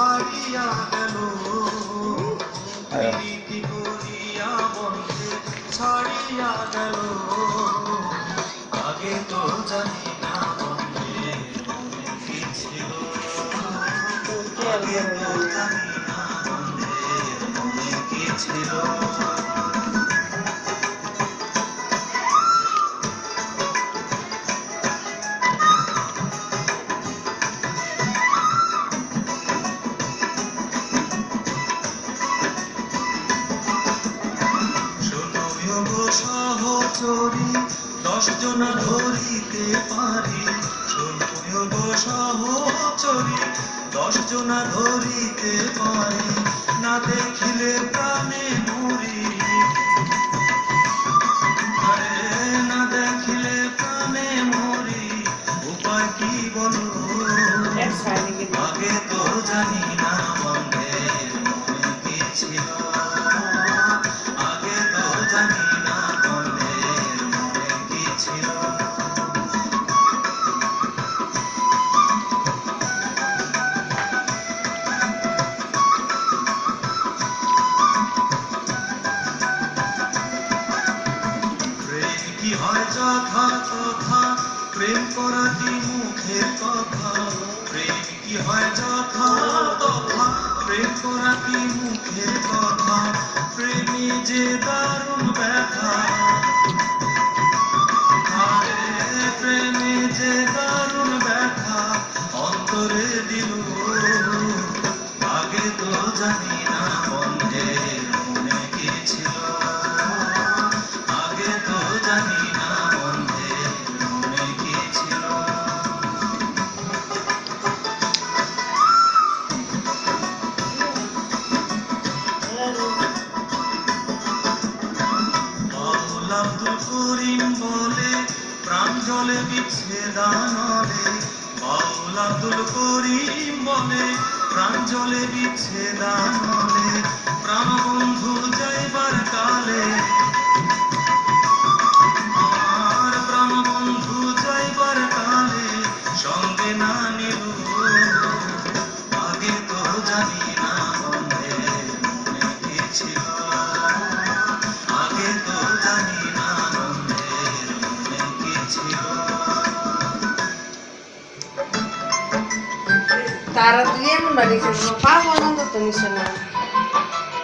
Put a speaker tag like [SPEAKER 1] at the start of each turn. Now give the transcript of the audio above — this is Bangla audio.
[SPEAKER 1] ছাড়িয়া গেল। প্রীতি করিয়া বন্ধে ছাড়িয়া গেল। আগে তো জানি না বন্ধে কি ছিল আগে তো জানি না বন্ধে কি ছিল সহচরী দশ জন ধরিতে পারি। শোনো সহচরী দশ জন ধরিতে পারি। না দেখিলে প্রাণে মরি না দেখিলে প্রাণে মরি উপায় কি বলো? হয় যথা তথা প্রেম করা কি মুখের কথা? প্রেম কি হয় যথা? তথা, প্রেম করা কি মুখের কথা? প্রেমী যে দারুণ ব্যথা করিম বলে প্রাণ জলে বিচ্ছেদানলে বাউল আব্দুল করিম বলে, প্রাণ জলে বিচ্ছেদানলে প্রাণ বন্ধু যাইবার কালে। আমার প্রাণ বন্ধু যাইবার কালে, সঙ্গে না
[SPEAKER 2] তারা দুই এমন বাড়ি ছিল পা পর্যন্ত তো নিছে না